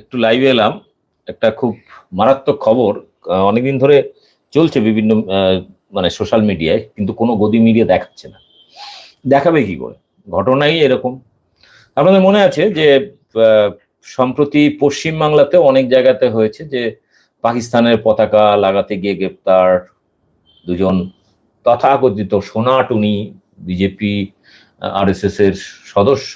একটু লাইভে এলাম। একটা খুব মারাত্মক খবর অনেকদিন ধরে চলছে বিভিন্ন মানে সোশ্যাল মিডিয়ায় কিন্তু কোনো গদি মিডিয়া দেখাচ্ছে না। দেখাবে কি করে? ঘটনাই এরকম। আপনাদের মনে আছে যে সম্প্রতি পশ্চিম বাংলাতেও অনেক জায়গাতে হয়েছে যে, পাকিস্তানের পতাকা লাগাতে গিয়ে গ্রেপ্তার দুজন তথাকথিত সোনাটুনি বিজেপি আর এস এর সদস্য।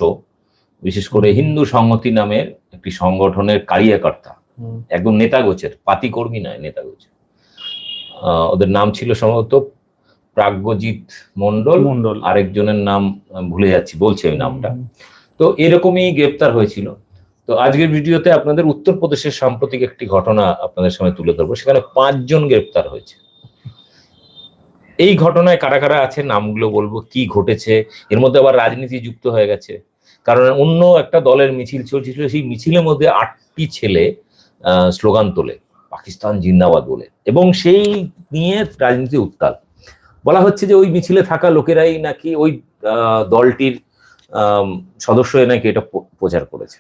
বিশেষ করে হিন্দু সংহতি নামের একটি সংগঠনের কারিয়াকর্তা। একদম নেতা গোছের পাতি কর্মী নয় নেতা গোছের। ওদের নাম ছিল সম্ভবত প্রাজ্ঞজিৎ মন্ডল মন্ডল আরেকজনের নাম ভুলে যাচ্ছি বলছে ওই নামটা। তো এরকমই গ্রেপ্তার হয়েছিল। তো আজকের ভিডিওতে আপনাদের উত্তরপ্রদেশের সাম্প্রতিক একটি ঘটনা আপনাদের সামনে তুলে ধরবো। সেখানে পাঁচজন গ্রেপ্তার হয়েছে। এই ঘটনায় কারা কারা আছে নামগুলো বলব কি ঘটেছে? এর মধ্যে আবার রাজনীতি যুক্ত হয়ে গেছে। কারণ অন্য একটা দলের মিছিল চলছিল, সেই মিছিলের মধ্যে আটটি ছেলে স্লোগান তোলে, পাকিস্তান জিন্দাবাদ বলে। এবং সেই নিয়ে রাজনীতি উত্তাল। বলা হচ্ছে যে ওই মিছিলে থাকা লোকেরাই নাকি ওই দলটির সদস্য নাকি এটা প্রচার করেছে।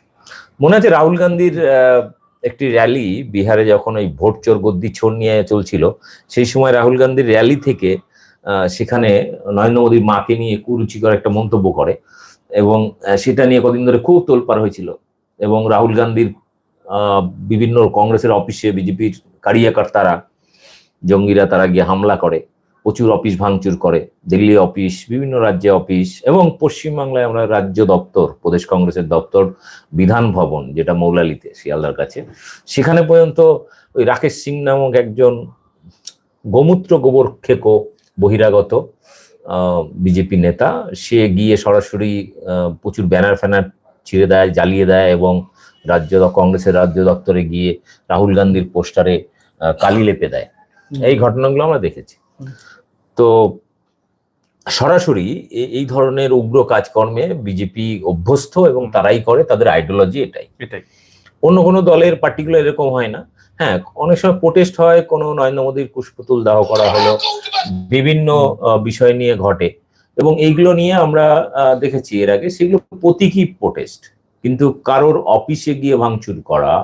মনে আছে রাহুল গান্ধীর একটি র্যালি বিহারে যখন ওই ভোট চোর গদ্দি ছোর নিয়ে চলছিল, সেই সময় রাহুল গান্ধীর র্যালি থেকে সেখানে নরেন্দ্র মোদীর মাকে নিয়ে কুরুচিকর একটা মন্তব্য করে। এবং সেটা নিয়ে কদিন ধরে খুব তোলপাড় হয়েছিল। এবং রাহুল গান্ধীর বিভিন্ন কংগ্রেসের অফিসে বিজেপির কারিয়াকর্তারা, জঙ্গিরা তারা গিয়ে হামলা করে, প্রচুর অফিস ভাঙচুর করে, দিল্লি অফিস, বিভিন্ন রাজ্যে অফিস এবং পশ্চিমবাংলায় আমরা রাজ্য দপ্তর, প্রদেশ কংগ্রেসের দপ্তর, বিধান ভবন যেটা মৌলালিতে, শিয়ালদার কাছে। সেখানে পর্যন্ত ওই রাকেশ সিং নামক একজন গোমূত্র গোবর খেকো বহিরাগত বিজেপি নেতা সে গিয়ে সরাসরি প্রচুর ব্যানার ফ্যানার ছিঁড়ে দেয় জ্বালিয়ে দেয় এবং রাজ্য কংগ্রেসের রাজ্য দপ্তরে গিয়ে রাহুল গান্ধীর পোস্টারে কালি লেপে দেয়। এই ঘটনাগুলো আমরা দেখেছি। তো সরাসরি এই ধরনের উগ্র কাজকর্মে বিজেপি অভ্যস্ত এবং তারাই করে তাদের আইডিওলজি এটাই। এটাই। অন্য কোনো দলের পার্টিকুলার এরকম হয় না। হ্যাঁ অনেক সময় প্রোটেস্ট হয় কোনো নরেন্দ্র মোদীর পুষ্পতুল দাহ করা হলো বিভিন্ন বিষয় নিয়ে ঘটে। এবং এইগুলো নিয়ে আমরা দেখেছি এর আগে সেগুলো প্রতীকী প্রোটেস্ট কিন্তু কারোর অফিসে গিয়ে ভাঙচুর করা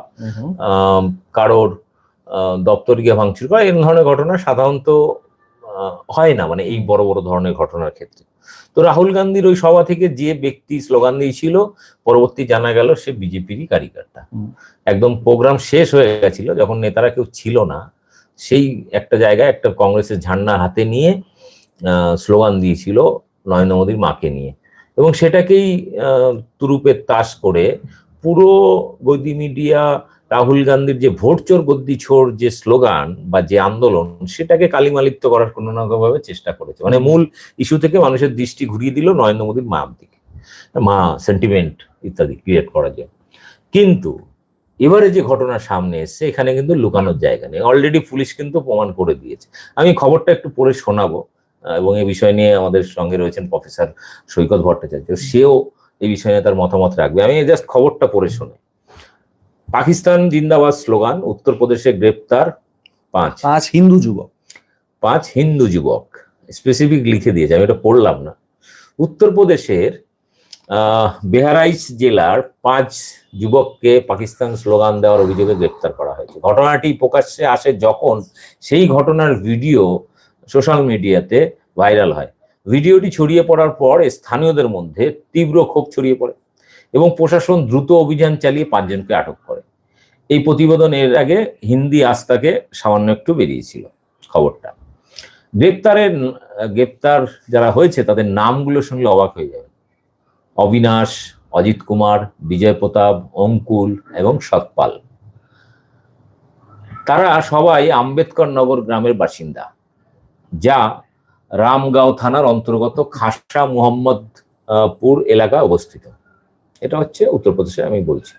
কারোর আহ, দপ্তর গিয়ে ভাঙচুর করা এরকম ধরনের ঘটনা সাধারণত হয় না মানে এই বড় বড় ধরনের ঘটনার ক্ষেত্রে। তো রাহুল গান্ধীর ওই সভা থেকে যে ব্যক্তি স্লোগান দিয়েছিল পরবর্তী জানা গেল সে বিজেপিরই কারিগরটা একদম প্রোগ্রাম শেষ হয়ে গেছিল যখন নেতারা কেউ ছিল না সেই একটা জায়গায় একটা কংগ্রেসের ঝান্ডা হাতে নিয়ে আহ, স্লোগান দিয়েছিল নরেন্দ্র মোদীর মাকে নিয়ে। এবং সেটাকেই আহ, তুরুপের তাস করে পুরো গদি মিডিয়া রাহুল গান্ধীর যে ভোট চোর গদ্দি ছোর যে স্লোগান বা যে আন্দোলন, সেটাকে কালিমালিপ্ত করার কোনো না কোনোভাবে চেষ্টা করেছে। মানে মূল ইস্যু থেকে মানুষের দৃষ্টি ঘুরিয়ে দিল নরেন্দ্র মোদীর মার দিকে, মা সেন্টিমেন্ট ইত্যাদি ক্রিয়েট করার জন্য। কিন্তু এবারে যে ঘটনা সামনে এসছে, এখানে কিন্তু লুকানোর জায়গা নেই। অলরেডি পুলিশ কিন্তু প্রমাণ করে দিয়েছে। আমি খবরটা একটু পড়ে শোনাবো এবং এই বিষয় নিয়ে আমাদের সঙ্গে রয়েছেন প্রফেসর সৈকত ভট্টাচার্য। সেও এই বিষয় তার মতামত রাখবে। আমি জাস্ট খবরটা পড়ে শোনাই পাকিস্তান জিন্দাবাদ স্লোগান উত্তরপ্রদেশে গ্রেপ্তার পাঁচ। পাঁচ হিন্দু যুবক। পাঁচ হিন্দু যুবক। স্পেসিফিক লিখে দিয়েছে আমি এটা পড়লাম না। উত্তরপ্রদেশের বেহারাইচ জেলার পাঁচ যুবককে পাকিস্তান স্লোগান দেওয়ার অভিযোগে গ্রেপ্তার করা হয়েছে। ঘটনাটি প্রকাশ্যে আসে যখন সেই ঘটনার ভিডিও সোশ্যাল মিডিয়াতে ভাইরাল হয়। ভিডিওটি ছড়িয়ে পড়ার পর স্থানীয়দের মধ্যে তীব্র ক্ষোভ ছড়িয়ে পড়ে। এবং প্রশাসন দ্রুত অভিযান চালিয়ে পাঁচজনকে আটক করে। এই প্রতিবেদন এর আগে হিন্দি আস্তাকে সামান্য একটু বেরিয়েছিল খবরটা। গ্রেপ্তারের, গ্রেপ্তার যারা হয়েছে তাদের নামগুলো শুনলে অবাক হয়ে যাবে অবিনাশ, অজিত কুমার, বিজয় প্রতাপ অঙ্কুল এবং সৎপাল তারা সবাই আম্বেদকর নগর গ্রামের বাসিন্দা, যা রামগাঁও থানার অন্তর্গত খাসা মোহাম্মদপুর এলাকা অবস্থিত। এটা হচ্ছে উত্তরপ্রদেশে আমি বলছি।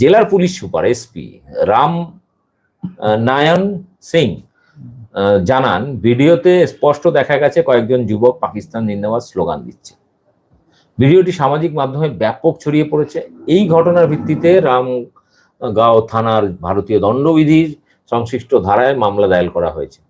জেলার police super SP Ram Nayan Singh জানান, ভিডিওতে স্পষ্ট দেখা গেছে কয়েকজন যুবক পাকিস্তান জিন্দাবাদ স্লোগান দিচ্ছে। ভিডিওটি সামাজিক মাধ্যমে ব্যাপক ছড়িয়ে পড়েছে। এই ঘটনার ভিত্তিতে রামগাঁও থানার ভারতীয় দণ্ডবিধির সংশ্লিষ্ট ধারায় মামলা দায়ের করা হয়েছে।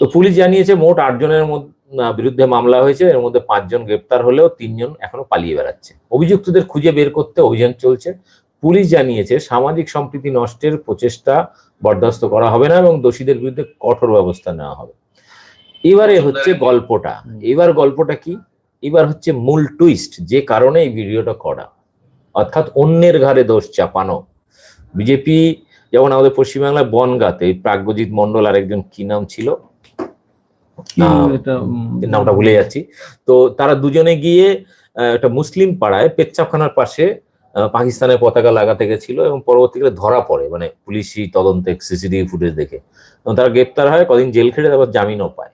তো পুলিশ জানিয়েছে, মোট আটজনের মধ্যে বিরুদ্ধে মামলা হয়েছে এর মধ্যে পাঁচজন গ্রেপ্তার হলেও তিনজন এখনও পালিয়ে বেড়াচ্ছে। অভিযুক্তদের খুঁজে বের করতে অভিযান চলছে। পুলিশ জানিয়েছে সামাজিক সম্প্রীতি নষ্টের প্রচেষ্টা বরদাস্ত করা হবে না এবং দোষীদের বিরুদ্ধে কঠোর ব্যবস্থা নেওয়া হবে। এবারে হচ্ছে গল্পটা। এবার গল্পটা কি? এবার হচ্ছে মূল টুইস্ট যে কারণে এই ভিডিওটা করা। অর্থাৎ অন্যের ঘাড়ে দোষ চাপানো। বিজেপি যেমন আমাদের পশ্চিমবাংলায় বনগাতে প্রাগ্যজিৎ মন্ডল আর একজন কি নাম ছিল? নামটা ভুলে যাচ্ছি। তো তারা দুজনে গিয়ে একটা মুসলিম পাড়ায় পেচ্ছাপখানার পাশে পাকিস্তানের পতাকা লাগাতে গেছিল এবং পরবর্তীকালে ধরা পড়ে মানে পুলিশি তদন্তে সিসিটিভি ফুটেজ দেখে। এবং তারা গ্রেপ্তার হয় কদিন জেল খেটে তারপর জামিনও পায়।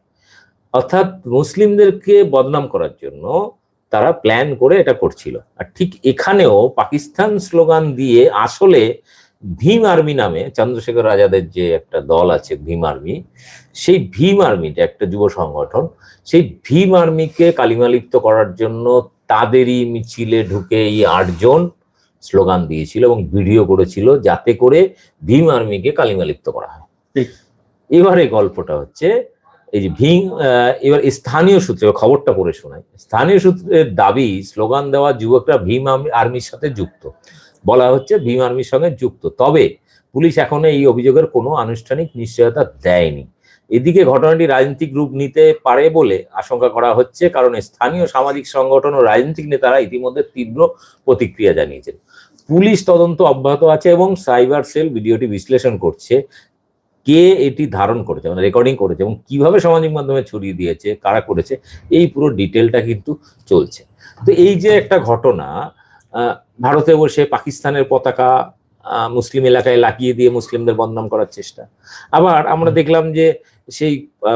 অর্থাৎ মুসলিমদেরকে বদনাম করার জন্য তারা প্ল্যান করে এটা করছিল। আর ঠিক এখানেও পাকিস্তান স্লোগান দিয়ে আসলে ভীম আর্মি নামে চন্দ্রশেখর আজাদের যে একটা দল আছে ভীম আর্মি সেই ভীম আর্মিটা একটা যুব সংগঠন সেই ভীম আর্মিকে কালিমালিপ্ত করার জন্য তাদেরই মিছিলে ঢুকে এই আটজন স্লোগান দিয়েছিল এবং ভিডিও করেছিল যাতে করে ভীম আর্মিকে কালিমালিপ্ত করা হয়। ঠিক। এবারে গল্পটা হচ্ছে এই যে ভীম এবার স্থানীয় সূত্রে খবরটা পড়ে শোনায় স্থানীয় সূত্রের দাবি স্লোগান দেওয়া যুবকরা ভীম আর্মি- আর্মির সাথে যুক্ত। বলা হচ্ছে ভীম আর্মির সঙ্গে যুক্ত। তবে পুলিশ এখনও এই অভিযোগের কোনো আনুষ্ঠানিক নিশ্চয়তা দেয়নি। এদিকে ঘটনাটি রাজনৈতিক রূপ নিতে পারে বলে আশঙ্কা করা হচ্ছে, কারণ স্থানীয় সামাজিক সংগঠন ও রাজনৈতিক নেতারা ইতিমধ্যে তীব্র প্রতিক্রিয়া জানিয়েছেন। পুলিশ তদন্ত অব্যাহত আছে এবং সাইবার সেল ভিডিওটি বিশ্লেষণ করছে, কে এটি ধারণ করেছে মানে রেকর্ডিং করেছে এবং কীভাবে সামাজিক মাধ্যমে ছড়িয়ে দিয়েছে, কারা করেছে, এই পুরো ডিটেলটা কিন্তু চলছে। তো এই যে একটা ঘটনা ভারতে বসে পাকিস্তানের পতাকা মুসলিম এলাকায় লাগিয়ে দিয়ে মুসলিমদের বদনাম করার চেষ্টা। আবার আমরা দেখলাম যে সেই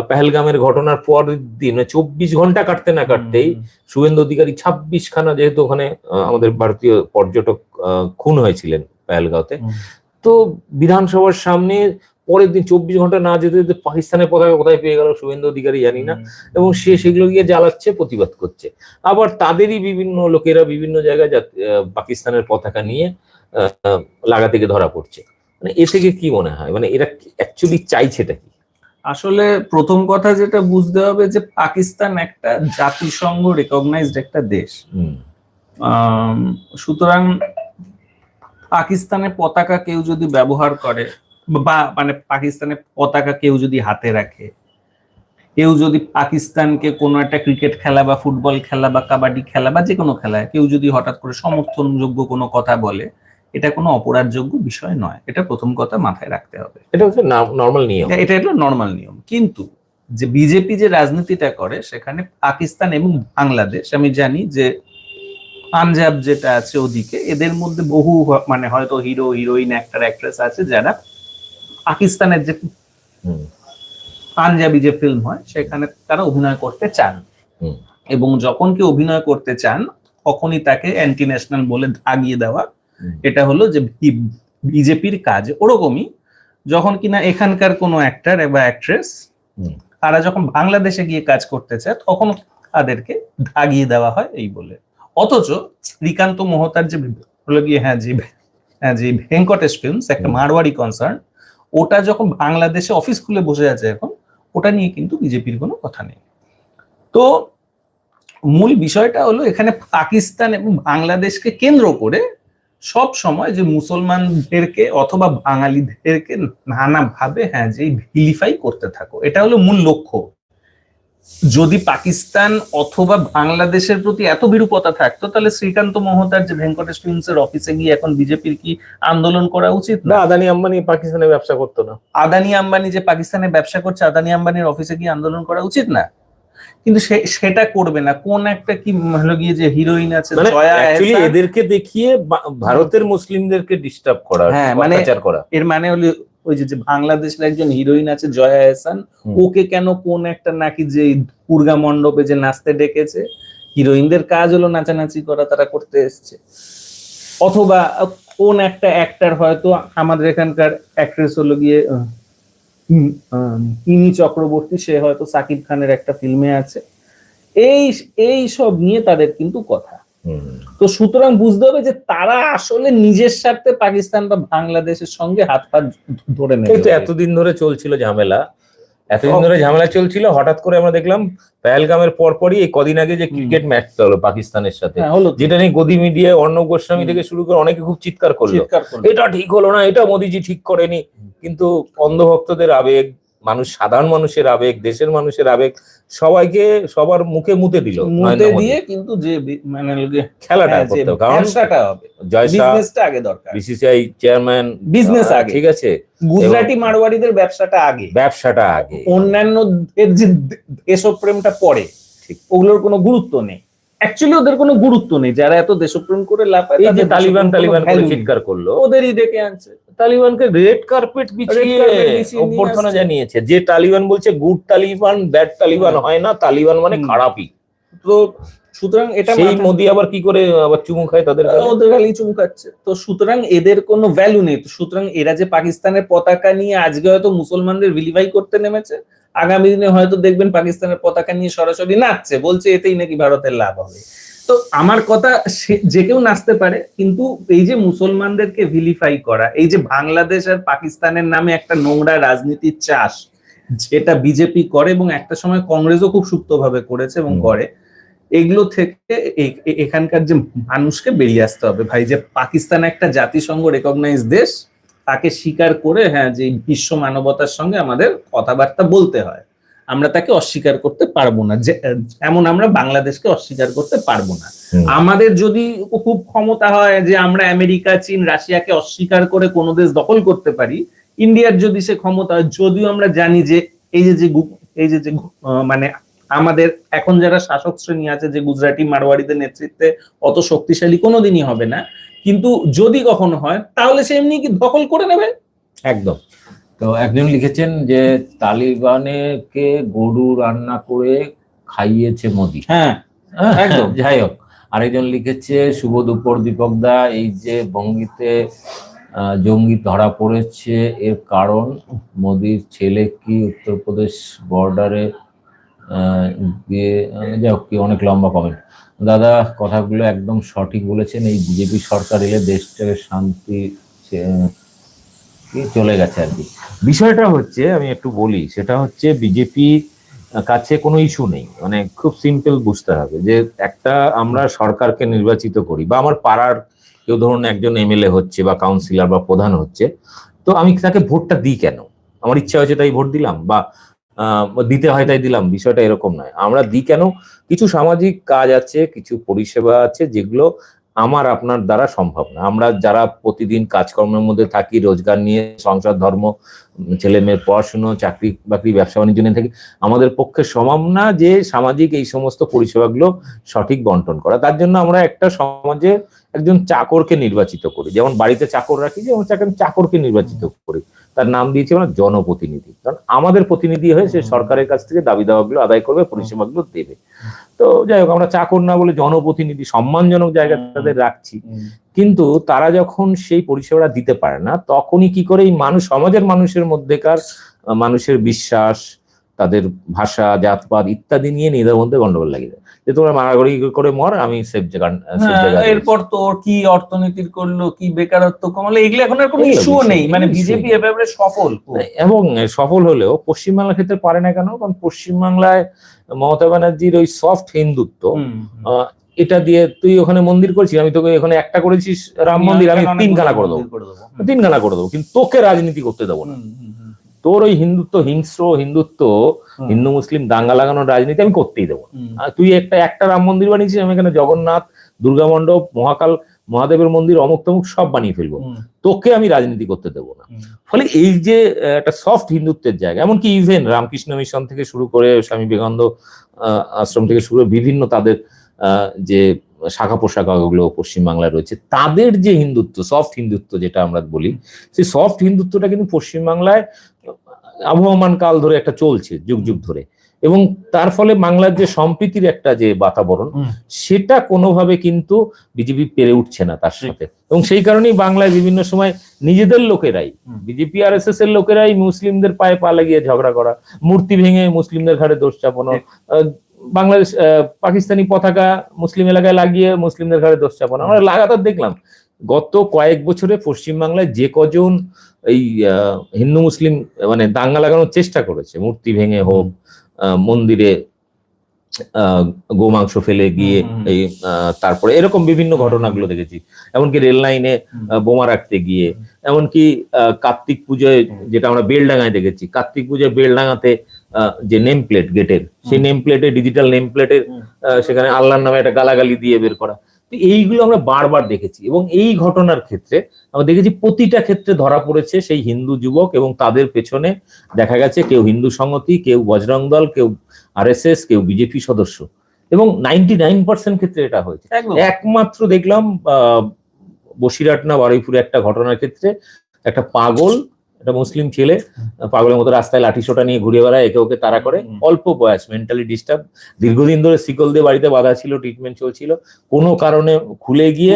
পহেলগামের ঘটনার পর দিন চব্বিশ ঘণ্টা কাটতে না কাটতেই শুভেন্দু অধিকারী ছাব্বিশ খানা যেহেতু ওখানে আমাদের ভারতীয় পর্যটক আহ, খুন হয়েছিলেন পেহেলগাঁওতে। তো বিধানসভার সামনে পরের দিন চব্বিশ ঘণ্টা না যেতে যেতে পাকিস্তানের পতাকা কোথায় পেয়ে গেল শুভেন্দু অধিকারী জানি না। এবং সে সেগুলো গিয়ে জ্বালাচ্ছে প্রতিবাদ করছে। আবার তাদেরই বিভিন্ন লোকেরা বিভিন্ন জায়গায় পাকিস্তানের পতাকা নিয়ে লাগাতে গিয়ে ধরা পড়ছে। মানে এ থেকে কি মনে হয়? মানে এরা অ্যাকচুয়ালি চাইছেটা কি? আসলে প্রথম কথা যেটা বুঝতে হবে যে পাকিস্তান একটা জাতিসংঘ রেকগনাইজড একটা দেশ। সুতরাং পাকিস্তানের পতাকা কেউ যদি ব্যবহার করে বা মানে পাকিস্তানের পতাকা কেউ যদি হাতে রাখে কেউ যদি পাকিস্তানকে কোনো একটা ক্রিকেট খেলা বা ফুটবল খেলা বা কাবাডি খেলা বা যে কোনো খেলায় কেউ যদি হঠাৎ করে সমর্থনযোগ্য কোনো কথা বলে এটা কোনো অপরাধযোগ্য বিষয় নয়। এটা প্রথম কথা মাথায় রাখতে হবে। এটা হচ্ছে নর্মাল নিয়ম। এটা- হলো নর্মাল নিয়ম। কিন্তু যে বিজেপি যে রাজনীতিটা করে সেখানে পাকিস্তান এবং বাংলাদেশ আমি জানি যে পাঞ্জাব যেটা আছে ওদিকে এদের মধ্যে বহু মানে হয়তো হিরো হিরোইন অ্যাক্টর অ্যাক্ট্রেস আছে যারা পাকিস্তানের যে পাঞ্জাবি যে ফিল্ম হয় সেখানে তারা অভিনয় করতে চান। এবং যখন কেউ অভিনয় করতে চান তখনই তাকে অ্যান্টি ন্যাশনাল বলে আগিয়ে দেওয়া। এটা হলো যে বিজেপির কাজ। ওরকমই যখন কিনা এখানকার কোনো অ্যাক্টর বা অ্যাক্ট্রেস তারা যখন বাংলাদেশে গিয়ে কাজ করতে চায় তখন তাদেরকে দাগিয়ে দেওয়া হয় এই বলে। অথচ শ্রীকান্ত মোহতার যে হলো গিয়ে হ্যাঁ জি হ্যাঁ জি ভেঙ্কটেশ ফিল্মস একটা হুম। মারওয়াড়ি কনসার্ন ওটা যখন বাংলাদেশে অফিস খুলে বসে আছে এখন, ওটা নিয়ে কিন্তু বিজেপির কোনো কথা নেই। তো মূল বিষয়টা হলো এখানে পাকিস্তান এবং বাংলাদেশকে কেন্দ্র করে সব সময় যে মুসলমানদেরকে অথবা বাঙালিদেরকে নানাভাবে হ্যাঁ যে ভিলিফাই করতে থাকো, এটা হলো মূল লক্ষ্য। যদি পাকিস্তান অথবা বাংলাদেশের প্রতি এত বিরূপতা থাকতো তাহলে শ্রীকান্ত মহতার যে ভেঙ্কটেশ ফিল্মসের অফিসে গিয়ে এখন বিজেপির কি আন্দোলন করা উচিত না? আদানি আম্বানি পাকিস্তানে ব্যবসা করতো না। আদানি আম্বানি যে পাকিস্তানে ব্যবসা করছে আদানি আম্বানির অফিসে গিয়ে আন্দোলন করা উচিত না? কিন্তু সে- সেটা করবে না। কোন একটা কি হলো গিয়ে যে হিরোইন আছে মানে এদেরকে দেখিয়ে ভারতের মুসলিমদেরকে ডিস্টার্ব করা হ্যাঁ, মানে- এর মানে হলো ওই যে বাংলাদেশের একজন হিরোইন আছে জয়া এহসান ওকে কেন কোন একটা নাকি যে দুর্গা মণ্ডপে যে নাচতে ডেকেছে হিরোইনদের কাজ হলো নাচানাচি করা তারা করতে এসছে। অথবা কোন একটা অ্যাক্টার হয়তো আমাদের এখানকার অ্যাক্ট্রেস হলো গিয়ে ইনি চক্রবর্তী সে হয়তো সাকিব খানের একটা ফিল্মে আছে। এই এই সব নিয়ে তাদের কিন্তু কথা। তো সুতরাং বুঝতে হবে যে তারা আসলে নিজের স্বার্থে পাকিস্তান বা বাংলাদেশের সঙ্গে হাত পা ধরে নেবে। এতদিন ধরে চলছিল ঝামেলা। এতদিন ধরে ঝামেলা চলছিল হঠাৎ করে আমরা দেখলাম পেহেলগামের পরপরই এই কদিন আগে যে ক্রিকেট ম্যাচটা হলো পাকিস্তানের সাথে। হ্যাঁ, হলো যেটা নিয়ে গদি মিডিয়া অর্ণব গোস্বামী থেকে শুরু করে অনেকে খুব চিৎকার করল। চিৎকার করল। এটা ঠিক হলো না এটা মোদিজি ঠিক করেনি। কিন্তু অন্ধভক্তদের আবেগ মানুষ সাধারণ মানুষের আবেগ দেশের মানুষের আবেগ সবাইকে সবার মুখে মুতে দিল মুতে দিয়ে কিন্তু যে মানে খেলাটা হ্যাঁ, করতে হবে। কারণ বিজনেসটা আগে দরকার। বিসিসিআই চেয়ারম্যান Business আগে। ঠিক আছে। গুজরাটি মারোয়ারিদের ব্যবসাটা আগে। ব্যবসাটা আগে। অন্যান্য যে দেশপ্রেমটা পরে ঠিক। ওগুলোর কোনো গুরুত্ব নেই। অ্যাকচুয়ালি ওদের কোনো গুরুত্ব নেই। যারা এত দেশপ্রেম করে লাফায় এই যে তালিবান তালিবান করে চিৎকার করল। ওদেরই ডেকে আনছে। তালিবানকে রেড কার্পেট বিছিয়ে অভ্যর্থনা জানিয়েছে। যে তালিবান বলছে গুড তালিবান ব্যাড তালিবান হয় না তালিবান মানে খারাপই। তো সুতরাং এটা সেই মোদি আবার কি করে আবার চুমু খায় তাদের? ওদের খালি চুমকাচ্ছে তো সুতরাং এদের কোনো ভ্যালু নেই। তো সুতরাং এরা যে পাকিস্তানের পতাকা নিয়ে আজকে হয়তো মুসলমানদের ভিলিফাই করতে নেমেছে আগামী দিনে হয়তো দেখবেন পাকিস্তানের পতাকা নিয়ে সরাসরি নাচছে বলছে এতেই নাকি ভারতের লাভ হবে। তো আমার কথা যে কেউ নাচতে পারে কিন্তু এই যে মুসলমানদেরকে ভিলিফাই করা এই যে বাংলাদেশ আর পাকিস্তানের নামে একটা নোংরা রাজনীতির চাষ যেটা বিজেপি করে এবং একটা সময় কংগ্রেসও খুব সুপ্তভাবে করেছে এবং করে এগুলো থেকে এখানকার যে মানুষকে বেরিয়ে আসতে হবে। ভাই যে পাকিস্তান একটা জাতিসংঘ রেকগনাইজ দেশ তাকে স্বীকার করে হ্যাঁ যে বিশ্ব মানবতার সঙ্গে আমাদের কথাবার্তা বলতে হয়। আমরা তাকে অস্বীকার করতে পারব না যে এমন আমরা বাংলাদেশকে অস্বীকার করতে পারব না। আমাদের যদি খুব ক্ষমতা হয় যে আমরা আমেরিকা চীন রাশিয়াকে অস্বীকার করে কোনো দেশ দখল করতে পারি ইন্ডিয়ার যদি সে ক্ষমতা হয় যদিও আমরা জানি যে এই যে যে এই যে যে মানে আমাদের এখন যারা শাসক শ্রেণি আছে যে গুজরাটি মারোয়ারিদের নেতৃত্বে অত শক্তিশালী কোনোদিনই হবে না। কিন্তু যদি কখনো হয় তাহলে সে এমনি কি দখল করে নেবে? একদম। তো একজন লিখেছেন যে তালিবানেকে গরু রান্না করে খাইয়েছে মোদি হ্যাঁ একদম। যাই হোক আরেকজন লিখেছে শুভ দুপুর দীপক দা এই যে বঙ্গিতে আহ, জঙ্গি ধরা পড়েছে এর কারণ মোদির ছেলে কি উত্তরপ্রদেশ বর্ডারে গিয়ে যাই হোক কি অনেক লম্বা কমেন্ট দাদা কথাগুলো একদম সঠিক বলেছেন এই বিজেপি সরকার এলে দেশটাকে শান্তি চলে গেছে আর কি। বিষয়টা হচ্ছে, আমি একটু বলি, সেটা হচ্ছে বিজেপি কাছে কোনো ইস্যু নেই। মানে খুব সিম্পল বুঝতে হবে যে একটা আমরা সরকারকে নির্বাচিত করি, বা আমার পাড়ার কেউ ধরুন একজন এমএলএ হচ্ছে, বা কাউন্সিলর বা প্রধান হচ্ছে, তো আমি তাকে ভোটটা দিই কেন? আমার ইচ্ছা হয়েছে তাই ভোট দিলাম, বা দিতে হয় তাই দিলাম, বিষয়টা এরকম নয়। আমরা দিই কেন? কিছু সামাজিক কাজ আছে, কিছু পরিষেবা আছে, যেগুলো আমার আপনার দ্বারা সম্ভব না। আমরা যারা প্রতিদিন কাজকর্মের মধ্যে থাকি, রোজগার নিয়ে, সংসার, ধর্ম, ছেলে মেয়ের পড়াশুনো, চাকরি বাকরি, ব্যবসা বাণিজ্য নিয়ে থাকি, আমাদের পক্ষে সম্ভব না যে সামাজিক এই সমস্ত পরিষেবাগুলো সঠিক বন্টন করা। তার জন্য আমরা একটা সমাজে একজন চাকরকে নির্বাচিত করি। যেমন বাড়িতে চাকর রাখি, যেমন চাকরকে নির্বাচিত করি। তার নাম দিয়েছি আমরা জনপ্রতিনিধি। কারণ আমাদের প্রতিনিধি হয়ে সে সরকারের কাছ থেকে দাবি দাওয়াগুলো আদায় করবে, পরিষেবাগুলো দেবে। তো যাই হোক আমরা চাকর না বলে জনপ্রতিনিধি সম্মানজনক জায়গা তাদের রাখছি। কিন্তু তারা যখন সেই পরিষেবাটা দিতে পারে না তখনই কি করে এই মানুষ সমাজের মানুষের মধ্যেকার মানুষের বিশ্বাস তাদের ভাষা জাতপাত ইত্যাদি নিয়ে নিজেদের মধ্যে গন্ডগোল দেয়। যে তোমরা মারাগড়ি করে মর আমি সেফ হ্যাঁ, জায়গায় এরপর তো কি অর্থনীতির করল কি বেকারত্ব কমালো এগুলো এখন আর কোনো ইস্যুও নেই। মানে বিজেপি নেই। এ ব্যাপারে সফল এবং সফল হলেও পশ্চিমবাংলার ক্ষেত্রে পারে না কেন? কারণ পশ্চিমবাংলায় মমতা ব্যানার্জির ওই সফট হিন্দুত্ব এটা দিয়ে তুই ওখানে মন্দির করছিস আমি তোকে এখানে একটা করেছিস রাম মন্দির আমি তিনখানা করে দেবো। তিনখানা করে দেবো কিন্তু তোকে রাজনীতি করতে দেবো না। তোর ওই হিন্দুত্ব হিংস্র হিন্দুত্ব হিন্দু মুসলিম দাঙ্গা লাগানোর রাজনীতি আমি করতেই দেবো তুই একটা একটা রাম মন্দির বানিয়েছিস আমি এখানে জগন্নাথ দুর্গা মণ্ডপ মহাকাল মহাদেবের মন্দির অমুক তমুক সব বানিয়ে ফেলব। তোকে আমি রাজনীতি করতে দেবো না। ফলে এই যে একটা সফট হিন্দুত্বের জায়গা এমনকি ইভেন রামকৃষ্ণ মিশন থেকে শুরু করে স্বামী বিবেকানন্দ আহ, আশ্রম থেকে শুরু করে বিভিন্ন তাদের আহ, যে শাখা পোশাকাগুলো পশ্চিমবাংলায় রয়েছে তাদের যে হিন্দুত্ব সফট হিন্দুত্ব যেটা আমরা বলি সেই সফট হিন্দুত্বটা কিন্তু পশ্চিমবাংলায় আবহমান কাল ধরে একটা চলছে যুগ যুগ ধরে। এবং তার ফলে বাংলার যে সম্প্রীতির একটা যে বাতাবরণ সেটা কোনোভাবে কিন্তু বিজেপি পেরে উঠছে না তার সাথে। এবং সেই কারণেই বাংলায় বিভিন্ন সময় নিজেদের লোকেরাই বিজেপি আর এস এর লোকেরাই মুসলিমদের পায়ে পা লাগিয়ে ঝগড়া করা মূর্তি ভেঙে মুসলিমদের ঘাড়ে দোষ চাপানো বাংলাদেশ পাকিস্তানি পতাকা মুসলিম এলাকায় লাগিয়ে মুসলিমদের ঘাড়ে দোষ চাপানো। আমরা লাগাতার দেখলাম গত কয়েক বছরে পশ্চিমবাংলায় যে কজন এই হিন্দু মুসলিম মানে দাঙ্গা লাগানোর চেষ্টা করেছে। মূর্তি ভেঙে হোক আহ, মন্দিরে আহ, গোমাংস ফেলে গিয়ে। এই তারপরে এরকম বিভিন্ন ঘটনাগুলো দেখেছি। এমনকি রেল লাইনে বোমা রাখতে গিয়ে এমনকি আহ, কার্তিক পুজোয় যেটা আমরা বেলডাঙ্গায় দেখেছি কার্তিক পুজোয় বেলডাঙ্গাতে আহ, যে নেম প্লেট গেটের সেই নেম প্লেটে ডিজিটাল নেম প্লেটের সেখানে আল্লাহর নামে একটা গালাগালি দিয়ে বের করা। এইগুলো আমরা বারবার দেখেছি এবং এই ঘটনার ক্ষেত্রে আমরা দেখেছি প্রতিটা ক্ষেত্রে ধরা পড়েছে সেই হিন্দু যুবক এবং তাদের পেছনে দেখা গেছে কেউ হিন্দু সংহতি কেউ বজরং দল কেউ আরএসএস কেউ বিজেপি সদস্য। এবং নাইনটি নাইন পার্সেন্ট ক্ষেত্রে এটা হয়েছে। একমাত্র দেখলাম আহ, বসিরহাট না বারুইপুরে একটা ঘটনার ক্ষেত্রে একটা পাগল একটা মুসলিম ছেলে পাগলের মতো রাস্তায় লাঠি সোটা নিয়ে ঘুরে বেড়ায় একে ওকে তারা করে। অল্প বয়স মেন্টালি ডিস্টার্ব দীর্ঘদিন ধরে শিকল দিয়ে বাড়িতে বাধা ছিল ট্রিটমেন্ট চলছিল। কোনো কারণে খুলে গিয়ে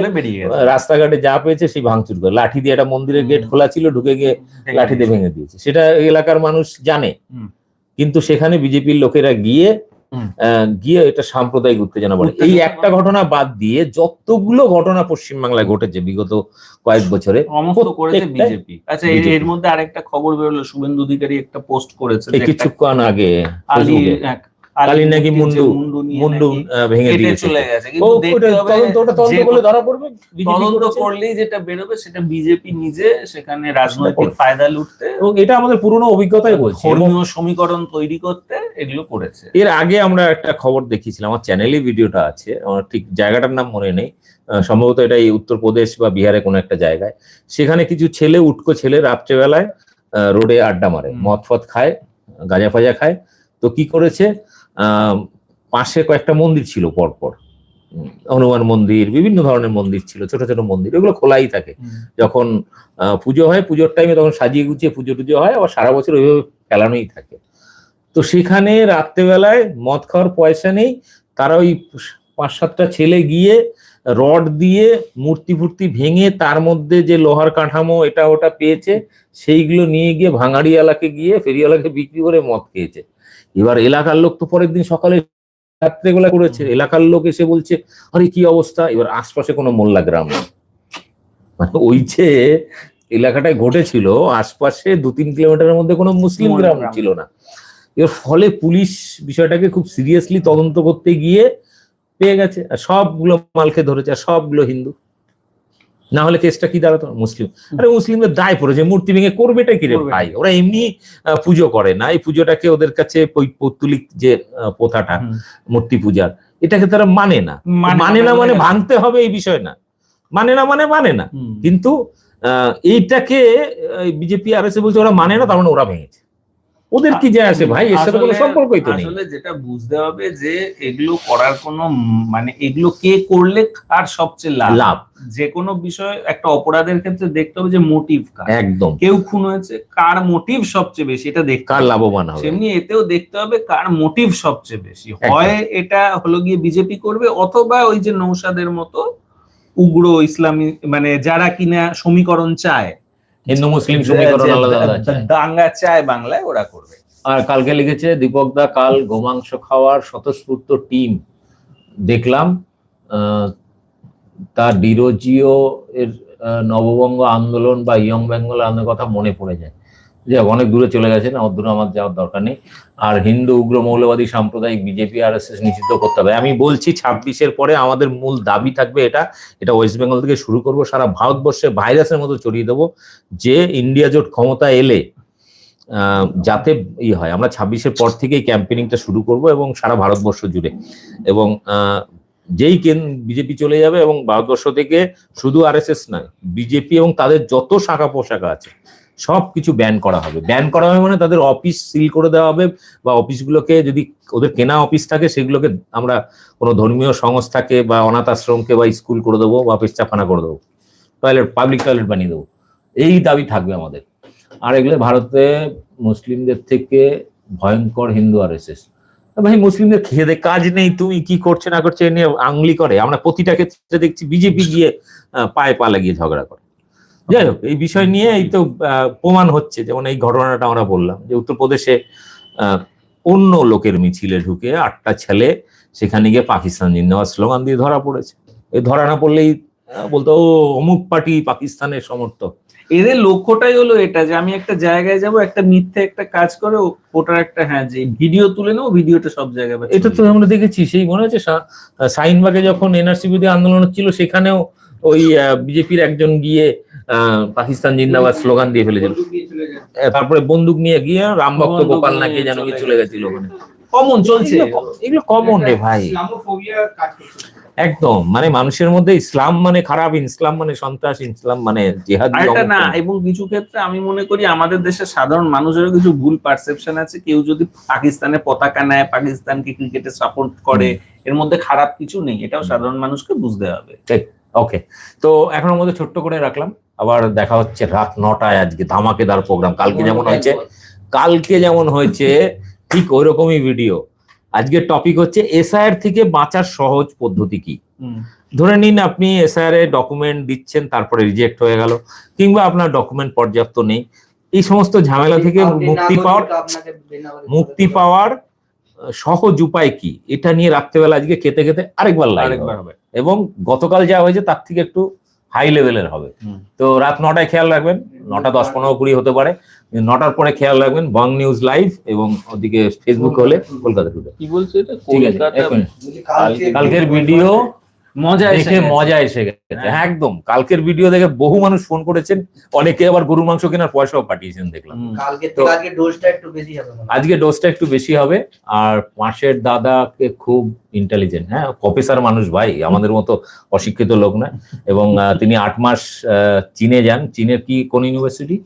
রাস্তাঘাটে যা পেয়েছে সেই ভাঙচুর করে। লাঠি দিয়ে একটা মন্দিরের গেট। খোলা ছিল ঢুকে গিয়ে লাঠি দিয়ে ভেঙে দিয়েছে। সেটা এলাকার মানুষ জানে। কিন্তু সেখানে বিজেপির লোকেরা গিয়ে গিয়ে এটা সাম্প্রদায়িক উত্তেজনা বলে এই একটা ঘটনা বাদ দিয়ে যতগুলো ঘটনা পশ্চিমবাংলায় ঘটেছে বিগত কয়েক বছরে করেছে বিজেপি। আচ্ছা এর- মধ্যে আরেকটা খবর বেরোলো শুভেন্দু অধিকারী একটা পোস্ট করেছে কিছুক্ষণ আগে আলী আলী নাকি মুন্ডু মুন্ডু ভেঙে দিয়েছে। চলে গেছে। কিন্তু দেখতে হবে তদন্ত তদন্ত করলে ধরা পড়বে? তদন্ত করলেই যেটা বেরোবে সেটা বিজেপি নিজে সেখানে রাজনৈতিক। ফায়দা লুটতে এবং এটা আমাদের পুরনো অভিজ্ঞতাই বলছে। ধর্মীয় সমীকরণ তৈরি করতে এগুলো করেছে। এর আগে আমরা একটা খবর দেখিয়েছিলাম আমার চ্যানেলে ভিডিওটা আছে আমার ঠিক জায়গাটার নাম মনে নেই। সম্ভবত এটা এই উত্তরপ্রদেশ বা বিহারে কোনো একটা জায়গায়। সেখানে কিছু ছেলে উটকো ছেলে রাত্রেবেলায় রোডে আড্ডা মারে মদ ফদ খায় গাঁজা ফাজা খায়। তো কি করেছে? পাশে কয়েকটা মন্দির ছিল পরপর। হনুমান মন্দির বিভিন্ন ধরনের মন্দির ছিল ছোট ছোট মন্দির এগুলো খোলাই থাকে। যখন পুজো হয় পুজোর টাইমে তখন সাজিয়ে গুছিয়ে পুজো টুজো হয় আবার সারা বছর ওইভাবে ফেলানোই থাকে। তো সেখানে রাত্রেবেলায় মদ খাওয়ার পয়সা নেই তারা ওই পাঁচ সাতটা ছেলে গিয়ে রড দিয়ে মূর্তি ফুর্তি ভেঙে তার মধ্যে যে লোহার কাঠামো এটা ওটা পেয়েছে সেইগুলো নিয়ে গিয়ে ভাঙাড়িওয়ালাকে গিয়ে ফেরিওয়ালাকে বিক্রি করে মদ খেয়েছে। এবার এলাকার লোক তো পরের দিন সকালে রাত্রেবেলা করেছে। এলাকার লোক এসে বলছে আরে কি অবস্থা? এবার আশপাশে কোনো মোল্লা গ্রাম নেই। মানে ওই যে এলাকাটায় ঘটেছিল আশপাশে দু তিন কিলোমিটারের মধ্যে কোনো মুসলিম গ্রাম গ্রাম। ছিল না। এর ফলে পুলিশ বিষয়টাকে খুব সিরিয়াসলি তদন্ত করতে গিয়ে পেয়ে গেছে। আর সবগুলো মালকে ধরেছে আর সবগুলো হিন্দু। না হলে কেসটা কি দাঁড়াতো? মুসলিম। আরে মুসলিমদের দায় পড়েছে মূর্তি ভেঙে করবেটা কি রে ভাই? ওরা এমনি পুজো করে না। এই পুজোটাকে ওদের কাছে পৌত্তলিক যে প্রথাটা মূর্তি পূজার এটাকে তারা মানে না। মানে না মানে ভাঙতে হবে এই বিষয় না। মানে না মানে মানে না। কিন্তু আহ, এইটাকে বিজেপি আর এসে বলছে ওরা মানে না তার মানে ওরা ভেঙেছে। ওদের কি যায় আসে ভাই? এর সাথে কোনো সম্পর্কই তো নেই। আসলে যেটা বুঝতে হবে যে এগুলো করার কোনো মানে এগুলো কে করলে কার সবচেয়ে লাভ? লাভ। যে কোনো বিষয় একটা অপরাধের ক্ষেত্রে দেখতে হবে যে মোটিভ কার। একদম। কেউ খুন হয়েছে কার মোটিভ সবচেয়ে বেশি এটা দেখতে কার। লাভবান হবে? সেমনি এতেও দেখতে হবে কার মোটিভ সবচেয়ে বেশি। হয় এটা হলো গিয়ে বিজেপি করবে অথবা ওই যে নৌসাদের মতো উগ্র ইসলামী মানে যারা কিনা সমীকরণ চায় হিন্দু মুসলিম সমীকরণ আলাদা আলাদা। আছে। দাঙ্গা চায় বাংলায় ওরা করবে। আর কালকে লিখেছে দীপক দা কাল গোমাংস খাওয়ার স্বতঃস্ফূর্ত টিম। দেখলাম আহ, তার ডিরোজিও এর নববঙ্গ আন্দোলন বা ইয়ং বেঙ্গল আন্দোলনের কথা মনে পড়ে যায়। যে অনেক দূরে চলে গেছেন, আমার দূরে আমার যাওয়ার দরকার নেই। আর হিন্দু, উগ্র, মৌলবাদী, সাম্প্রদায়িক, বিজেপি আর এস নিষিদ্ধ করতে হবে। আমি বলছি, ছাব্বিশের পরে আমাদের মূল দাবি থাকবে এটা। এটা ওয়েস্ট বেঙ্গল থেকে শুরু করব, সারা ভারতবর্ষে ভাইরাসের মতো ছড়িয়ে দেবো, যে ইন্ডিয়া জোট ক্ষমতা এলে যাতে ই হয়। আমরা ছাব্বিশের পর থেকেই ক্যাম্পেনিংটা শুরু করব এবং সারা ভারতবর্ষ জুড়ে। এবং যেই কেন বিজেপি চলে যাবে এবং ভারতবর্ষ থেকে শুধু আরএসএস নয়, বিজেপি এবং তাদের যত শাখা পোশাখা আছে সব কিছু ব্যান করা হবে। ব্যান করা হবে মানে তাদের অফিস সিল করে দেওয়া হবে বা অফিসগুলোকে যদি ওদের কেনা অফিস থাকে সেগুলোকে আমরা কোনো ধর্মীয় সংস্থাকে বা অনাথ আশ্রমকে বা স্কুল করে দেবো বা পেস্টাখানা করে দেবো। টয়লেট পাবলিক টয়লেট বানিয়ে দেবো। এই দাবি থাকবে আমাদের। আর এগুলো ভারতে মুসলিমদের থেকে ভয়ঙ্কর হিন্দু আর এস ভাই, মুসলিমদের খেয়ে দে কাজ নেই, তুমি কি করছে না করছে, এ নিয়ে আংলি করে। আমরা প্রতিটা ক্ষেত্রে দেখছি বিজেপি গিয়ে পায়ে পা লাগিয়ে ঝগড়া করে। যাই হোক এই বিষয় নিয়ে এই তো প্রমাণ হচ্ছে যেমন এই ঘটনাটা আমরা বললাম যে উত্তরপ্রদেশে অন্য লোকের মিছিলে ঢুকে আটটা ছেলে সেখানে গিয়ে পাকিস্তান জিন্দাবাদ স্লোগান দিয়ে ধরা পড়েছে। এই ধরা না পড়লেই বলতো ও অমুক পার্টি পাকিস্তানের সমর্থক। এদের লক্ষ্যটাই হলো এটা যে আমি একটা জায়গায় যাব একটা মিথ্যে একটা কাজ করে ওটার একটা হ্যাঁ যে ভিডিও তুলে নেব ভিডিওটা সব জায়গায় এটা তো আমরা দেখেছি সেই মনে হচ্ছে সা- শাহিনবাগে যখন এনআরসি বিরোধী আন্দোলন হচ্ছিল সেখানেও ওই বিজেপির একজন গিয়ে পাকিস্তান জিন্দাবাদ স্লোগান দিয়ে ফেলেছিল। তারপরে বন্দুক নিয়ে গিয়ে রামভক্ত গোপাল নাকি যেন কি চলে গেছিল ওখানে। কমন চলছে। এগুলো- কমন রে ভাই। ইসলামোফোবিয়া কাজ করছে একদম। মানে মানুষের মধ্যে ইসলাম মানে খারাপ ইসলাম মানে সন্ত্রাস ইসলাম মানে জেহাদি এটা না এবং কিছু ক্ষেত্রে আমি মনে করি আমাদের দেশের সাধারণ মানুষেরও কিছু ভুল পারসেপশন আছে। কেউ যদি পাকিস্তানে পতাকা নেয় পাকিস্তানকে ক্রিকেটে সাপোর্ট করে এর মধ্যে খারাপ কিছু নেই। এটাও সাধারণ মানুষকে বুঝতে হবে। ওকে তো এখনের মধ্যে ছোট্ট করে রাখলাম। আবার দেখা হচ্ছে রাত নটায় আজকে ধামাকেদার প্রোগ্রাম কালকে যেমন হয়েছে কালকে যেমন হয়েছে ঠিক ওই রকমই ভিডিও আজকের টপিক হচ্ছে এসআইআর থেকে বাঁচার সহজ পদ্ধতি কি? ধরে নিন আপনি এসআইআর এ ডকুমেন্ট দিচ্ছেন তারপরে রিজেক্ট হয়ে গেল কিংবা আপনার ডকুমেন্ট পর্যাপ্ত নেই। এই সমস্ত ঝামেলা থেকে মুক্তি পাওয়ার মুক্তি পাওয়ার সহজ উপায় কি? এটা নিয়ে রাত্রেবেলা আজকে খেতে খেতে আরেকবার লাইভ আরেকবার হবে। এবং গতকাল যা হয়েছে তার থেকে একটু হাই লেভেলের হবে। তো রাত নটায় খেয়াল রাখবেন নটা দশ পনেরো কুড়ি হতে পারে। নটার পরে খেয়াল রাখবেন বাং নিউজ লাইভ এবং ওদিকে ফেসবুক হলে কলকাতা টুডে। কি বলছে। কালকের ভিডিও মজা এসে দেখে। মজা এসে গেছে। হ্যাঁ। একদম। কালকের ভিডিও দেখে বহু মানুষ ফোন করেছেন। অনেকে আবার গরুর মাংস কেনার পয়সাও পাঠিয়েছেন দেখলাম। কালকে তো- আজকে ডোজটা একটু বেশি হবে আজকে ডোজটা একটু বেশি হবে। আর পাশের দাদাকে খুব ইন্টেলিজেন্ট হ্যাঁ? প্রফেসর মানুষ ভাই আমাদের মতো অশিক্ষিত লোক না। এবং তিনি আট মাস আহ, চীনে যান। চীনের কি কোন ইউনিভার্সিটি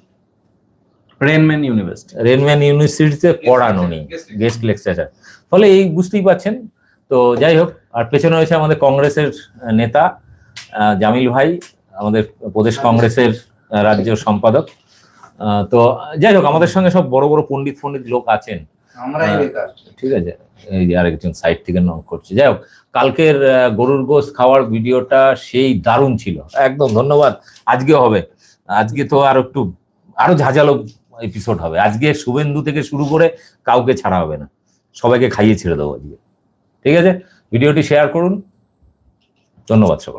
রেনম্যান ইউনিভার্সিটি রেনম্যান ইউনিভার্সিটিতে পড়ান উনি। গেস্ট লেকচারার ফলে এই বুঝতেই পাচ্ছেন তো যাই হোক আর পেছনে রয়েছে আমাদের কংগ্রেসের নেতা জামিল ভাই আমাদের প্রদেশ কংগ্রেসের রাজ্য সম্পাদক। তো যাই হোক আমাদের সঙ্গে সব বড় বড় পণ্ডিত পণ্ডিত লোক আছেন। ঠিক আছে এই যে আরেকজন সাইড থেকে নক করছে। যাই হোক কালকের গরুর গোস খাওয়ার ভিডিওটা সেই দারুণ ছিল। একদম ধন্যবাদ। আজকে হবে। আজকে তো আর একটু আরও ঝাঁঝালো এপিসোড হবে। আজকে শুভেন্দু থেকে শুরু করে কাউকে ছাড়া হবে না। সবাইকে খাইয়ে ছেড়ে দেবো আজকে। ঠিক আছে? ভিডিওটি শেয়ার করুন। ধন্যবাদ সকল